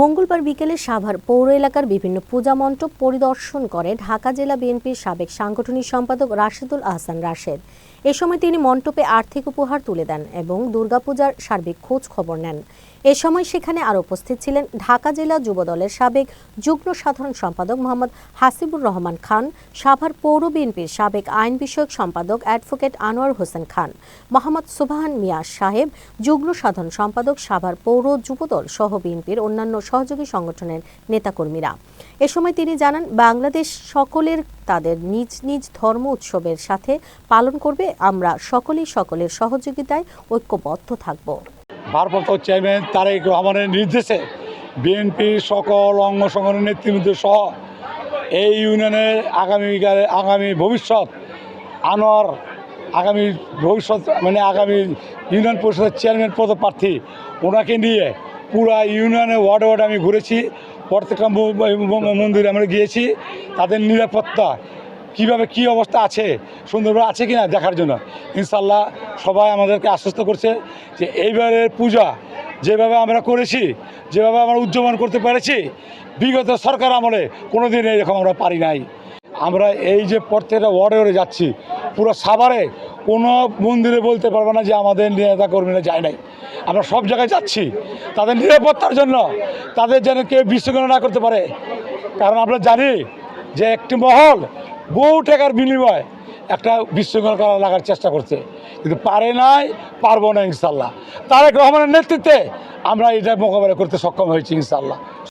মঙ্গলবার বিকেলে সাভার পৌর এলাকার বিভিন্ন পূজা মণ্ডপ পরিদর্শন করে ঢাকা জেলা বিএনপির সাবেক সাংগঠনিক সম্পাদক রাশেদুল আহসান রাশেদ। এ সময় তিনি মণ্ডপে আর্থিক উপহার তুলে দেন এবং দুর্গাপূজার সার্বিক খোঁজ খবর নেন। এ সময় সেখানে আরও উপস্থিত ছিলেন ঢাকা জেলা যুবদলের সাবেক যুগ্ম সাধারণ সম্পাদক মোহাম্মদ হাসিবুর রহমান খান, সাভার পৌর বিএনপির সাবেক আইন বিষয়ক সম্পাদক অ্যাডভোকেট আনোয়ার হোসেন খান, মোহাম্মদ সুবাহান মিয়া সাহেব, যুগ্ম সাধারণ সম্পাদক সাভার পৌর যুবদল সহ বিএনপির অন্যান্য সহযোগী সংগঠনের নেতাকর্মীরা। এ সময় তিনি জানান, বাংলাদেশ সকলের তাদের নিজ নিজ ধর্ম উৎসবের সাথে পালন করবে। আমরা সকলেই সকলের সহযোগিতায় ঐক্যবদ্ধ থাকব। ভারপ্রাপ্ত চেয়ারম্যান তারেক রহমানের নির্দেশে বিএনপির সকল অঙ্গ সংগঠনের নেতৃবৃন্দ সহ এই ইউনিয়নের আগামীকালে আগামী ভবিষ্যৎ, আনোয়ার আগামী ভবিষ্যৎ মানে আগামী ইউনিয়ন পরিষদের চেয়ারম্যান পদপ্রার্থী, ওনাকে নিয়ে পুরা ইউনিয়নে, ওয়ার্ড ওয়ার্ড আমি ঘুরেছি প্রত্যেকটা মন্দিরে আমরা গিয়েছি, তাদের নিরাপত্তা, কীভাবে কি অবস্থা আছে, সুন্দরভাবে আছে কি না দেখার জন্য। ইনশাল্লাহ সবাই আমাদেরকে আশ্বস্ত করছে যে এইবারের পূজা যেভাবে আমরা করেছি, যেভাবে আমরা উদযাপন করতে পেরেছি, বিগত সরকার আমলে কোনো দিন এরকম আমরা পারি নাই। আমরা এই যে প্রত্যেকটা ওয়ার্ডে ওয়ার্ডে যাচ্ছি পুরো সাভারে কোনো মন্দিরে বলতে পারব না যে আমাদের নেতা কর্মীরা যায় নাই। আমরা সব জায়গায় যাচ্ছি। তাদের নিরাপত্তার জন্য, তাদের যেন কেউ বিশৃঙ্খলা না করতে পারে। কারণ আমরা জানি যে একটি মহল বহু টাকার বিনিময়ে একটা বিশৃঙ্খলা করা লাগার চেষ্টা করছে। কিন্তু পারে নাই, পারব না ইনশাল্লাহ তারেক রহমানের নেতৃত্বে আমরা এটা মোকাবেলা করতে সক্ষম হয়েছি ইনশাল্লাহ